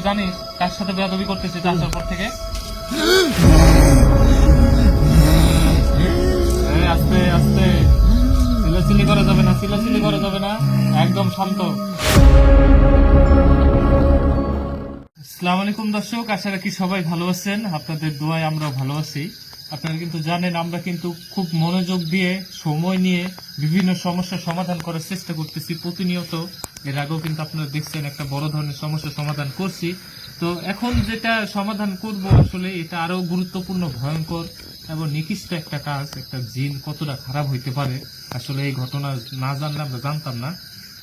জানিস কার সাথে থেকে? আস্তে আস্তে। চিল্লাচিল্লি করা যাবে না করা যাবে না। একদম শান্ত। দর্শক, আশা রাখি সবাই ভালো আছেন। আপনাদের দোয়ায় আমরা ভালো আছি। আপনারা কিন্তু জানেন, আমরা কিন্তু খুব মনোযোগ দিয়ে, সময় নিয়ে বিভিন্ন সমস্যার সমাধান করার চেষ্টা করতেছি। প্রতিনিয়ত এর আগেও কিন্তু আপনারা দেখছেন একটা বড় ধরনের সমস্যার সমাধান করছি। তো এখন যেটা সমাধান করব আসলে, এটা আরও গুরুত্বপূর্ণ, ভয়ঙ্কর এবং নিকৃষ্ট একটা কাজ, একটা জিন কতটা খারাপ হইতে পারে আসলে এই ঘটনা না জানলে আমরা জানতাম না।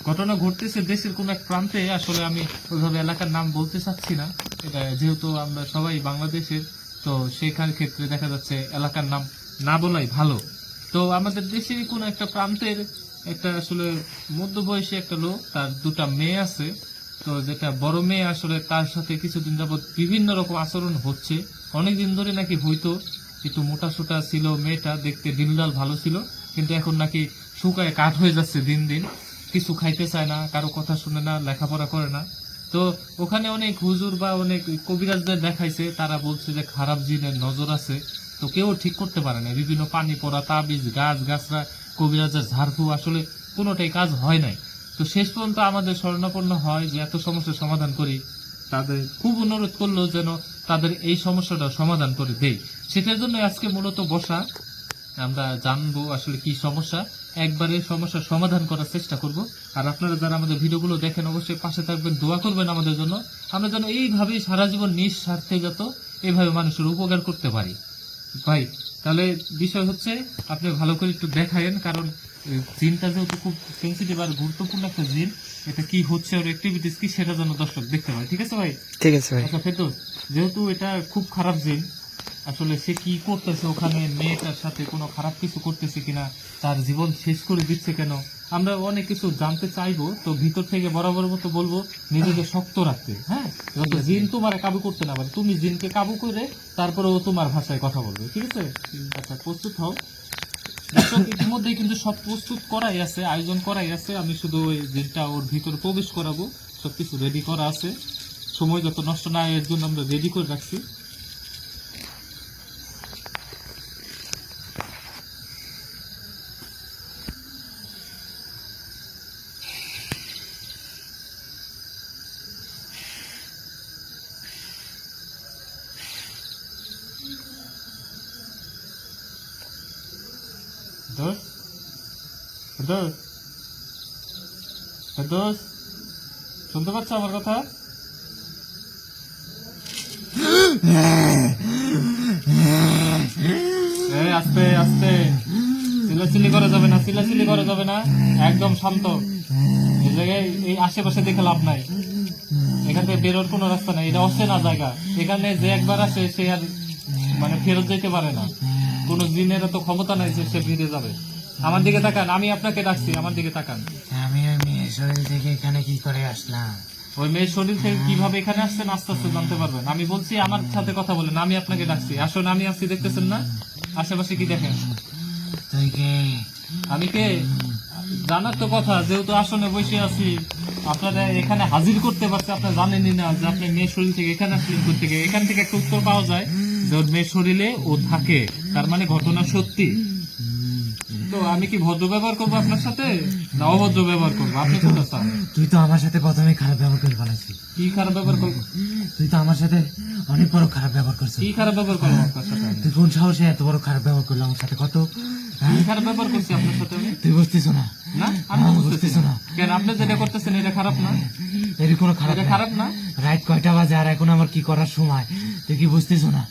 ঘটনা ঘটতেছে দেশের কোন এক প্রান্তে, আসলে আমি ওইভাবে এলাকার নাম বলতে চাচ্ছি না। এটা যেহেতু আমরা সবাই বাংলাদেশের তো সেখান ক্ষেত্রে দেখা যাচ্ছে এলাকার নাম না বলাই ভালো। তো আমাদের দেশেরই কোন একটা প্রান্তের একটা আসলে মধ্যবয়সী একটা লোক, তার দুটা মেয়ে আছে। তো যেটা বড় মেয়ে আসলে তার সাথে কিছুদিন যাবত বিভিন্ন রকম আচরণ হচ্ছে। অনেকদিন ধরে নাকি হয়তো কিন্তু মোটা সোটা ছিল মেয়েটা, দেখতে দিলদাল ভালো ছিল, কিন্তু এখন নাকি শুকায় কাঠ হয়ে যাচ্ছে দিন দিন। কিছু খাইতে চায় না, কারও কথা শুনে না, লেখাপড়া করে না। তো ওখানে অনেক হুজুর বা অনেক কবিরাজদের দেখাইছে, তারা বলছে যে খারাপ জিনের নজর আছে। তো কেউ ঠিক করতে পারে না, বিভিন্ন পানি পড়া, তাবিজ, গাছ, গাছরা, কবিরাজের ঝাড়ফু আসলে কোনোটাই কাজ হয় নাই। তো শেষ পর্যন্ত আমাদের স্বর্ণাপন্ন হয় যে এত সমস্যার সমাধান করি, তাদের খুব অনুরোধ করল যেন তাদের এই সমস্যাটা সমাধান করে দেয় সেটার জন্য আজকে মূলত বসা। আমরা জানব আসলে কি সমস্যা। একবারে সমস্যার সমাধান করার চেষ্টা করব। আর আপনারা যারা আমাদের ভিডিওগুলো দেখেন অবশ্যই পাশে থাকবেন দোয়া করবেন আমাদের জন্য। আমরা যেন এইভাবেই সারা জীবন নিঃস্বার্থে যত এইভাবে মানুষের উপকার করতে পারি। ভাই তাহলে বিষয় হচ্ছে আপনি ভালো করে একটু দেখায়েন কারণ জিনটা যেহেতু খুব সেন্সিটিভ আর গুরুত্বপূর্ণ একটা জিন এটা কি হচ্ছে ওর অ্যাক্টিভিটিস কি সেটা যেন দর্শক দেখতে পায়। ঠিক আছে ভাই? ঠিক আছে ভাই। আচ্ছা ফেরদৌস যেহেতু এটা খুব খারাপ জিন আসলে সে কি করতেছে ওখানে? মেয়েটার সাথে কোনো খারাপ কিছু করতেছে কিনা? তার জীবন শেষ করে দিচ্ছে কেন? আমরা অনেক কিছু জানতে চাইব তো ভিতর থেকে বরাবর মতো বলব নিজেকে শক্ত রাখতে হ্যাঁ? জিন তোমার কাবু করতে না পারে। তুমি জিনকে কাবু করে তারপরে ও তোমার ভাষায় কথা বলবে ঠিক আছে? আচ্ছা প্রস্তুত হও। দর্শক, ইতিমধ্যেই কিন্তু সব প্রস্তুত করাই আছে আয়োজন করাই আছে। আমি শুধু ওই জিনটা ওর ভিতরে প্রবেশ করাবো সবকিছু রেডি করা আছে। সময় যত নষ্ট না এর জন্য আমরা রেডি করে রাখছি। দোষ দোষ দোষ শুনতে পাচ্ছ আমার কথা আস্তে আস্তে চিল্লাচিল্লি করা যাবে না চিল্লাচিল্লি করা যাবে না একদম শান্ত। এই জায়গায় এই আশেপাশে দেখে লাভ নাই। এখান থেকে বেরোর কোনো রাস্তা নাই। এটা অচেনা জায়গা। এখানে যে একবার আসে সে আর মানে ফেরত যেতে পারে না। কোনো জিনের তো ক্ষমতা নাই যে সে ফিরে যাবে। আমার দিকে তাকান আমি আপনাকে ডাকছি আমার দিকে তাকান। আমি ওই মেয়ের শরীর থেকে এখানে কি করে আসলাম? ওই মেয়ের শরীর থেকে কীভাবে এখানে আসছেন আস্তে আস্তে জানতে পারবেন। আমি বলছি আমার সাথে কথা বলেন আমি আপনাকে ডাকছি। আসলে আমি আসছি দেখতেছেন না? আশেপাশে কি দেখেন? তুই কে? আমি কে? জানার তো কথা যেহেতু আসনে বসে আছি আপনারা এখানে হাজির করতে পারছে আপনারা জানেনই না যে আপনি মেয়ের শরীর থেকে এখানে আসলেন থেকে এখান থেকে একটা উত্তর পাওয়া যায়। মেয়ের শরীরে ও থাকে তার মানে ঘটনা সত্যি। তো আমি কি ভদ্র ব্যবহার করব আপনার সাথে? না অভদ্র ব্যবহার করব আপনি তুই তো আমার সাথে প্রথমে খারাপ ব্যবহার করে কি খারাপ ব্যবহার করব? তুই তো আমার সাথে অনেক বড় খারাপ ব্যবহার করছিস। কি খারাপ ব্যবহার করব আপনার সাথে তুই কোন সাহসে এত বড় খারাপ ব্যবহার করল আমার সাথে? কত? খারাপ ব্যবহার করছি আপনার সাথে আমি? তুই বুঝতেছ না। না? আমি বুঝতেছি না। কেন আপনি যেটা করতেছেন এটা খারাপ না? এর কোনো খারাপ খারাপ না? রাত কয়টা বাজে আর এখন আমার কি করার সময়? তুই কি বুঝতেছ না?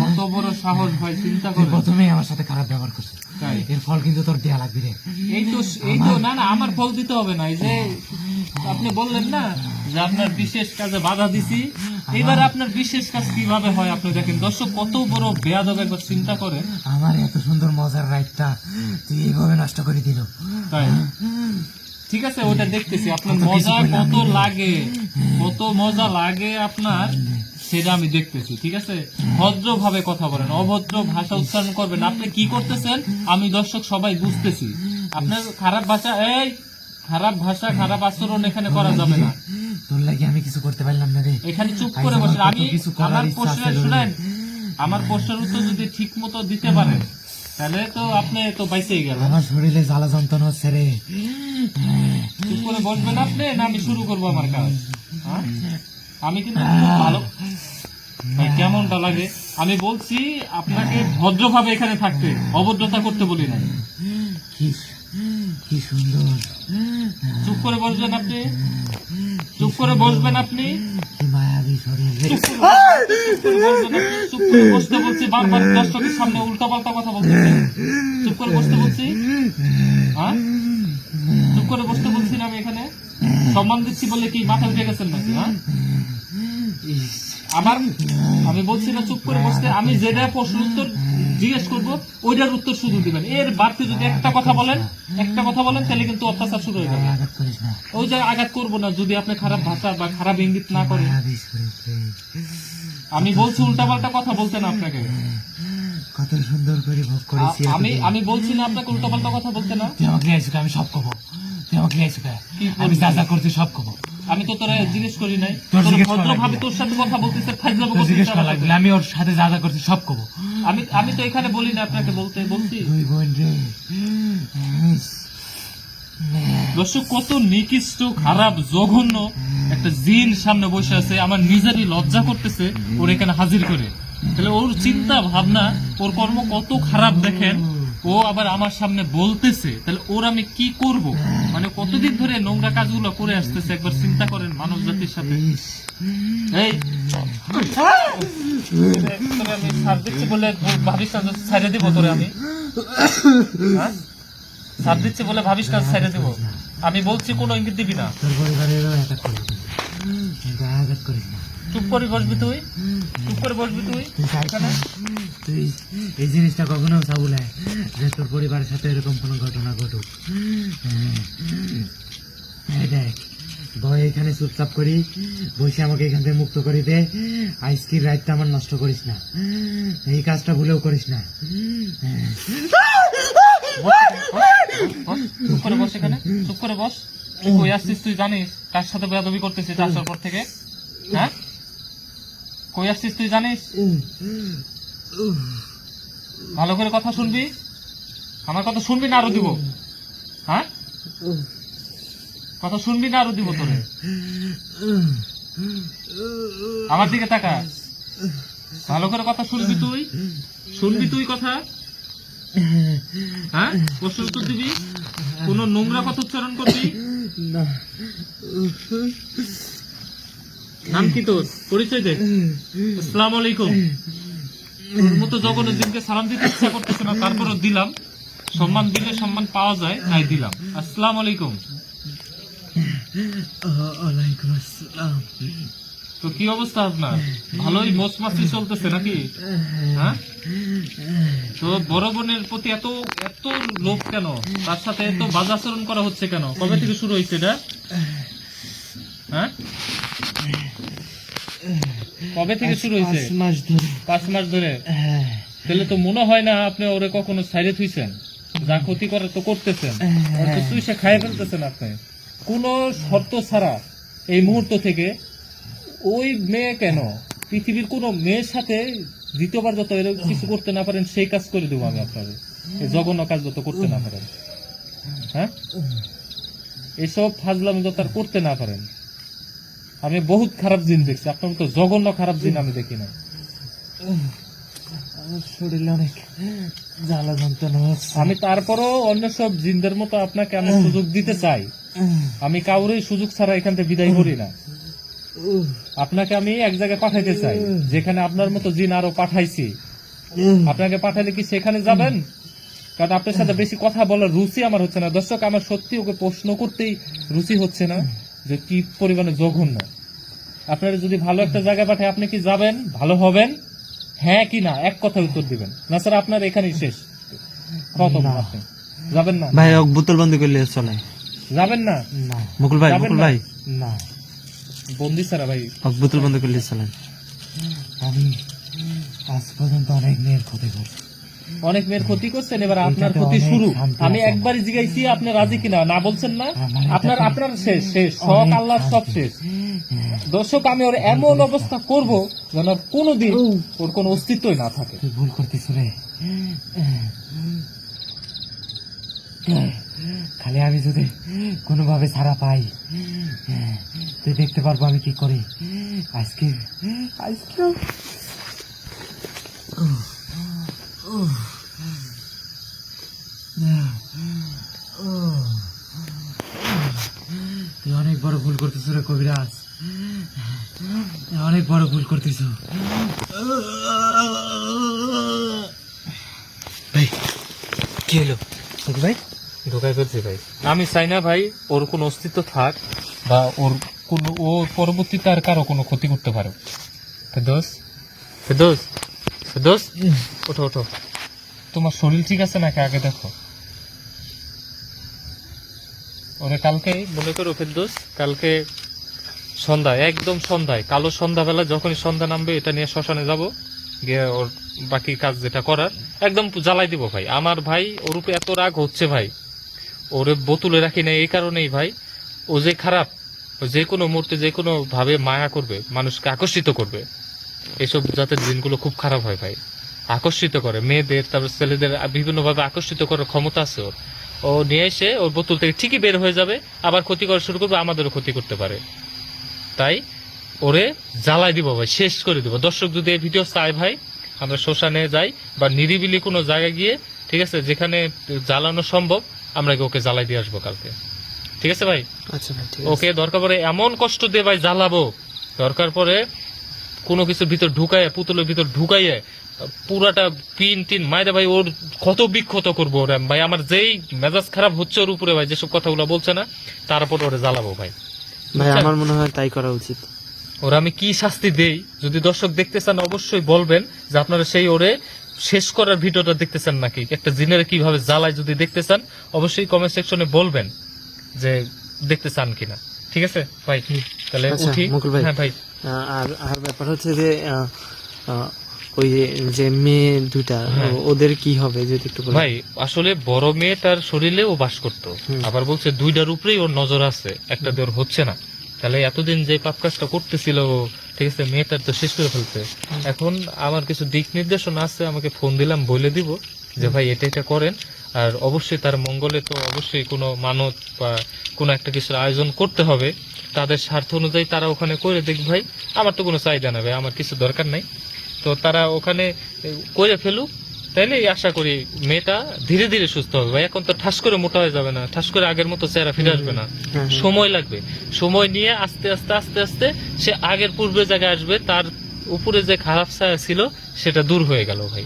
কত বড় সাহস ভাই চিন্তা করে প্রথমেই আমার সাথে খারাপ ব্যবহার করছিস। তাই? এর ফল কিন্তু তোর দেয়া লাগবে রে। এই তো এই তো না না আমার ফল দিতে হবে না এই যে আপনি বললেন না যে আপনার বিশেষ কাজে বাধা দিছি। এবার আপনার বিশেষ কাজ কীভাবে হয় আপনি দেখেন। দর্শক কত বড় বেয়াদব একবার চিন্তা করে আমার এত সুন্দর মজার রাইডটা তুই এইভাবে নষ্ট করে দিল। তাই? ঠিক আছে ওটা দেখতেছি। আপনার মজা কত লাগে কত মজা লাগে আপনার। সেটা আমি দেখতেছি ঠিক আছে? ভদ্র ভাবে কথা বলেন অভদ্র ভাষা উচ্চারণ করবেন। আপনি কি করতেছেন? আমি দর্শক সবাই বুঝতেছি। আপনার খারাপ ভাষা এই খারাপ ভাষা খারাপ আচরণ এখানে করা যাবে না। তোর লাগে আমি কিছু করতে পারলাম না রে। এখানে চুপ করে আমার বসে আমি আমার প্রশ্নের শুনেন। আমার প্রশ্নের উত্তর যদি ঠিক মতো দিতে পারেন তাহলে তো আপনি তো বাইসেই গেল আমার শরীরে জ্বালা যন্ত্রণা হচ্ছে রে। চুপ করে বসবেন আপনি না আমি শুরু করব আমার কাজ? হ্যাঁ? আমি কিন্তু খুব ভালো। কেমনটা লাগে? আমি বলছি আপনাকে ভদ্রভাবে এখানে থাকতে অভদ্রতা করতে বলি না কি সুন্দর। চুপ করে বসবেন আপনি। চুপ করে বসবেন আপনি। চুপ করে বসতে বলছি বারবার দর্শকের সামনে উল্টা পাল্টা কথা বলতেছে চুপ করে বসতে বলছি। হ্যাঁ? চুপ করে বসতে বলছি না আমি এখানে। সম্মান দিচ্ছি বলে কি মাথা উঠে গেছেন নাকি হ্যাঁ? আমার আমি বলছি না চুপ করে বসতে আমি যেটা প্রশ্ন উত্তর জিজ্ঞেস করব ওইটার উত্তর শুধু দিবেন। এর বাড়তি যদি একটা কথা বলেন একটা কথা বলেন তাহলে কিন্তু অত্যাচার শুরু হয়ে যাবে। ওই জায়গায় আঘাত করব না যদি আপনি খারাপ ভাষা বা খারাপ ইঙ্গিত না করেন। আমি বলছি উল্টাপাল্টা কথা বলতে না আপনাকে। কত সুন্দর করে ভোগ করেছি আমি আমি বলছি না আপনাকে উল্টাপাল্টা কথা বলতে না। তুই আমাকে আমি সব কব তুই আমাকে আমি? যা যা করছি সব কব আমি তো তোরা জিজ্ঞেস করি নাই। ভদ্রভাবে তোর সাথে কথা বলতেছে ফাইজলামো জিজ্ঞেস করা লাগবে। আমি ওর সাথে যা যা করছি সব কব আমি আমি তো এখানে বলি না আপনাকে বলতে বলছি। দর্শক কত নিকৃষ্ট খারাপ জঘন্য একটা জিন সামনে বসে আছে। আমার নিজেরই লজ্জা করতেছে ওর এখানে হাজির করে। তাহলে ওর চিন্তা ভাবনা ওর কর্ম কত খারাপ দেখেন। ও আবার আমার সামনে বলতেছে তাহলে ওর আমি কি করব? মানে কতদিন ধরে নোংরা কাজগুলো করে আসতেছে একবার চিন্তা করেন মানব জাতির সাথে। এই আমি ছাড় দিচ্ছি বলে ভাবিস না ছেড়ে দিব তোরে আমি? হ্যাঁ? ছাড় দিচ্ছি বলে ভাবিস না ছেড়ে দিব? আমি বলছি কোনো ইঙ্গিত দিবি না? তোর পরিবারেরও আঘাত করিস না। চুপ করে বসবি তুই? চুপ করে বসবি তুই? তুই তুই এই জিনিসটা কখনো চাবুলায় যে তোর পরিবারের সাথে এরকম কোনো ঘটনা ঘটুক। এই দেখ ভয় এখানে চুপচাপ করি বসে আমাকে এখান থেকে মুক্ত করে দে। আজকের রাতটা আমার নষ্ট করিস না। এই কাজটা ভুলেও করিস না। চুপ করে বস এখানে চুপ করে বস। তুই কই আসছিস তুই জানিস কার সাথে বেয়াদবি করতেছিস আসার পর থেকে? হ্যাঁ? কই আসছিস তুই, জানিস? ভালো করে কথা শুনবি। আমার কথা শুনবি না আরও দিব। হ্যাঁ? কথা শুনবি না আরও দিব তোরে। আমার দিকে তাকা। ভালো করে কথা শুনবি তুই। শুনবি তুই কথা। হ্যাঁ? প্রশ্ন উত্তর দিবি। কোন নোংরা কথা উচ্চারণ করবি? না। নাম কি তোর? পরিচয় দে। আসসালাম আলাইকুম। তোর মতো জগনের দিনকে সালাম দিতে ইচ্ছা করতেছে না তারপরও দিলাম। সম্মান দিলে সম্মান পাওয়া যায় তাই দিলাম। আসসালাম আলাইকুম। ওয়ালাইকুম আসসালাম। তো কি অবস্থা আপনার? ভালোই মোচ মাছি চলতেছে নাকি? হ্যাঁ? তো বড় বোনের প্রতি এত এত লোভ কেন? তার সাথে এত বাজাচরণ করা হচ্ছে কেন? কবে থেকে শুরু হয়েছে এটা? হ্যাঁ? কবে থেকে শুরু হয়েছে? পাঁচ মাস ধরে। পাঁচ মাস ধরে? হ্যাঁ। তাহলে তো মনে হয় না আপনি ওরে কখনো সাইডে থুইছেন। যা ক্ষতি করে তো করতেছেন। চুইসে খাইয়ে ফেলতেছেন আপনি। কোন শর্ত ছাড়া এই মুহূর্ত থেকে ওই মেয়ে কেন? পৃথিবীর কোনো মেয়ের সাথে দ্বিতীয়বার যত এরকম কিছু করতে না পারেন সেই কাজ করে দেবো আমি আপনাকে এই জঘন্য কাজ যত করতে না পারেন। হ্যাঁ? এসব ফাজলামি যত আর করতে না পারেন। আমি বহুত খারাপ জিন দেখছি। আপনার তো জঘন্য খারাপ জিন আমি দেখি না শরীরে অনেক জ্বালা যন্ত্রণা আমি তারপরও অন্য সব জিনদের মতো আপনাকে আমি সুযোগ দিতে চাই। আমি কাউরেই সুযোগ ছাড়া এখান থেকে বিদায় করি না। আপনাকে আমি এক জায়গায় পাঠাইতে চাই যেখানে আপনার মতো জিন আরও পাঠাইছি। আপনাকে পাঠালে কি সেখানে যাবেন? কারণ আপনার সাথে বেশি কথা বলার রুচি আমার হচ্ছে না। দর্শক আমার সত্যি ওকে প্রশ্ন করতেই রুচি হচ্ছে না। যে কি পরিমাণে জঘন্য। আপনারা যদি ভালো একটা জায়গায় পাঠায় আপনি কি যাবেন? ভালো হবেন? হ্যাঁ কি না? এক কথা উত্তর দিবেন। না স্যার আপনার এখানেই শেষ। কত। আপনি। যাবেন না? ভাই বোতল বন্ধ করলে চলে। যাবেন না? না। মুকুল ভাই মুকুল ভাই। না। বন্দি ছাড়া ভাই। বোতল বন্ধ করলে চলেন আমি আজ পর্যন্ত অনেক মেয়ের ক্ষতি করছি। অনেক মেয়ের ক্ষতি করছেন এবার আপনার ক্ষতি শুরু। আমি। একবারই জিগাইছি আপনি রাজি কিনা? না বলছেন না? আপনার আপনার শেষ শেষ শখ আল্লাহ সব শেষ। দর্শক আমি ওর এমন অবস্থা করব যেন কোনোদিন ওর কোনো অস্তিত্বই না থাকে। ভুল করতিস রে। খালি আমি যদি কোনোভাবে ছাড়া পাই তুই দেখতে পারব আমি কি করি। আজকে আজকে তুই অনেক বড় ভুল করতেছ রে কবিরাজ। অনেক বড় ভুল করতেছ। ভাই কি হলো? ভাই? ঢোকাই ফেলছি ভাই। আমি চাই না ভাই ওর কোনো অস্তিত্ব থাক বা ওর কোনো ও পরবর্তীতে আর কারও কোনো ক্ষতি করতে পারে ফেদোস ফেদোস ফেদোস ওঠো ওঠো তোমার শরীর ঠিক আছে নাকি? আগে দেখো। ওরে কালকে মনে করো ফেদোস কালকে সন্ধ্যায়, একদম সন্ধ্যায়, কালো সন্ধ্যাবেলা যখনই সন্ধ্যা নামবে, এটা নিয়ে শ্মশানে যাব, গিয়ে ওর বাকি কাজ যেটা করার, একদম জ্বালাই দিব ভাই। আমার ভাই, ওর উপরে এত রাগ হচ্ছে ভাই। ওরে বোতলে রাখি না এই কারণেই ভাই, ও যে খারাপ, যে কোনো মুহূর্তে যে কোনো ভাবে মায়া করবে, মানুষকে আকর্ষিত করবে। এসব জাতের দিনগুলো খুব খারাপ হয় ভাই। আকর্ষিত করে। মেয়েদের তারপর ছেলেদের বিভিন্ন ভাবে আকর্ষিত করার ক্ষমতা আছে ওর। ও নিয়ে এসে ওর বোতল থেকে ঠিকই বের হয়ে যাবে আবার ক্ষতি করা শুরু করবে আমাদেরও ক্ষতি করতে পারে। তাই ওরে জ্বালাই দিব ভাই শেষ করে দিব। দর্শক যদি এই ভিডিও চায় ভাই আমরা শ্মশানে যাই বা নিরিবিলি কোনো জায়গায় গিয়ে ঠিক আছে যেখানে জ্বালানো সম্ভব আমরা ওকে জ্বালাই দিয়ে আসব কালকে। ঠিক আছে ভাই? আচ্ছা ভাই ওকে দরকার পরে এমন কষ্ট দিয়ে ভাই জ্বালাবো দরকার পরে কোনো কিছুর ভিতর ঢুকাইয়া পুতুলের ভিতর ঢুকাইয়া পুরাটা পিন টিন মাইরে ভাই ওর কত বিক্ষত করব ওরে ভাই আমার যেই মেজাজ খারাপ হচ্ছে ওর উপরে ভাই যেসব কথাগুলো বলছে না তারপর ওরে জ্বালাবো ভাই। ভাই আমার মনে হয় তাই করা উচিত। ওরা আমি কি শাস্তি দেই? যদি দর্শক দেখতে চান অবশ্যই বলবেন যে আপনারা সেই ওরে শেষ করার ভিডিওটা দেখতে চান নাকি? একটা জিনের কীভাবে জ্বালায় যদি দেখতে চান অবশ্যই কমেন্ট সেকশনে বলবেন যে দেখতে চান কিনা। ঠিক আছে? ভাই তাহলে আচ্ছা, উঠি। হ্যাঁ ভাই। আর আর ব্যাপার হচ্ছে যে ওই যে- মেয়ে দুটা হ্যাঁ। ওদের কি হবে যদি একটু ভাই আসলে বড় মেয়েটার শরীরে ও বাস করতো। আবার বলছে দুইটার উপরেই ওর নজর আছে একটা ওর হচ্ছে না। তাহলে এতদিন যে পাপ কাজটা করতেছিল ঠিক আছে মেয়েটার তো শেষ করে ফেলছে। এখন আমার কিছু দিক নির্দেশনা আছে আমাকে ফোন দিলাম বলে দিব যে ভাই এটা এটা করেন। আর অবশ্যই তার মঙ্গলে তো অবশ্যই কোনো মানত বা কোনো একটা কিছুর আয়োজন করতে হবে। তাদের স্বার্থ অনুযায়ী তারা ওখানে করে দেখ ভাই। আমার তো কোনো চাহিদা না ভাই আমার কিছু দরকার নাই। তো তারা ওখানে করে ফেলুক। তাইলে আশা করি মেয়েটা ধীরে ধীরে সুস্থ হবে। ভাই এখন তো ঠাস করে মোটা হয়ে যাবে না। ঠাস করে আগের মতো চেহারা ফিরে আসবে না। সময় লাগবে। সময় নিয়ে আস্তে আস্তে আস্তে আস্তে সে আগের পূর্বে জায়গায় আসবে। তার উপরে যে খারাপ ছায়া ছিল সেটা দূর হয়ে গেল ভাই।